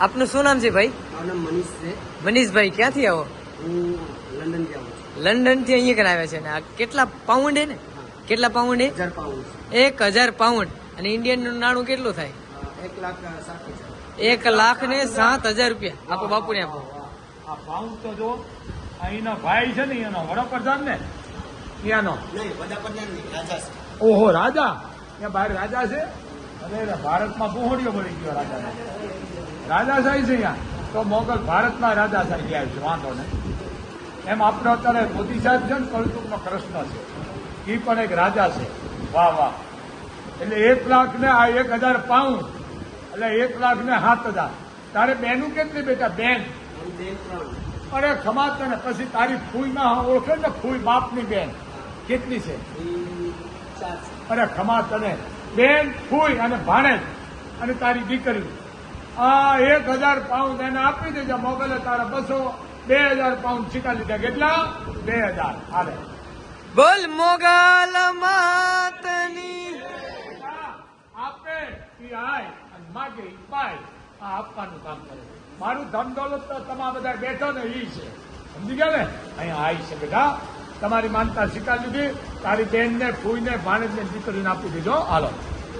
આપનું શું નામ છે ભાઈ? નામ મનીષ છે. મનીષભાઈ ક્યાંથી આવો? હું લંડનથી આવું લંડનથી અહીંયા કરાવ્યા છે ને? આ કેટલા પાઉન્ડ હે ને? કેટલા પાઉન્ડ હે? હજાર પાઉન્ડ એક હજાર પાઉન્ડ. અને ઇન્ડિયનનું નાણું કેટલું થાય? એક લાખ સાત હજાર. એક લાખ ને સાત હજાર રૂપિયા. આપો બાપુને આપો. આ પાઉન્ડ તો જો અહીંનો ભાઈ છે ને એનો વડાપ્રધાન ને ત્યાંનો વડાપ્રધાન રાજા ઓહો રાજા. ત્યાં બહાર રાજા છે. અને ભારતમાં બુહોડીઓ બની ગયો રાજાને. રાજાશાહી છે અહીંયા. તો મોગલ ભારતમાં રાજાશાહી ગયા છે, વાંધો નહીં. એમ આપણો અત્યારે મોદી સાહેબ છે ને કળયુગનો કૃષ્ણ છે. એ પણ એક રાજા છે. વાહ વાહ. એટલે એક લાખ ને આ એક હજાર પાઉન્ડ. એટલે એક લાખ ને સાત હજાર. તારે બેનું કેટલી બેટા? બેન. અરે ખમા તને. પછી તારી ફૂઈમાં ઓળખે ને ફૂઈ બાપની બેન. કેટલી છે? અરે ખમા તને. બેન, ફૂઈ અને ભાણેજ. અને તારી દીકરી. આ એક હજાર પાઉન્ડ એને આપી દેજો મોગલે તારા બસો બે હજાર પાઉન્ડ છીકા લીધા. કેટલા? બે હજાર. હાલે. બોલ મોગલ માતની. આપે ઈ આય અને માગે ઈ પાય. આ આપવાનું કામ કરે મારું ધન દોલત તો તમારા બધા બેઠો ને ઈ છે. સમજી ગયા ને? અહીંયા આવી છે બેટા. તમારી માનતા સ્વીકાર લીધી. તારી બેનને ફૂઈને ભાણેજને દીકરીને આપી દીધો. હાલો.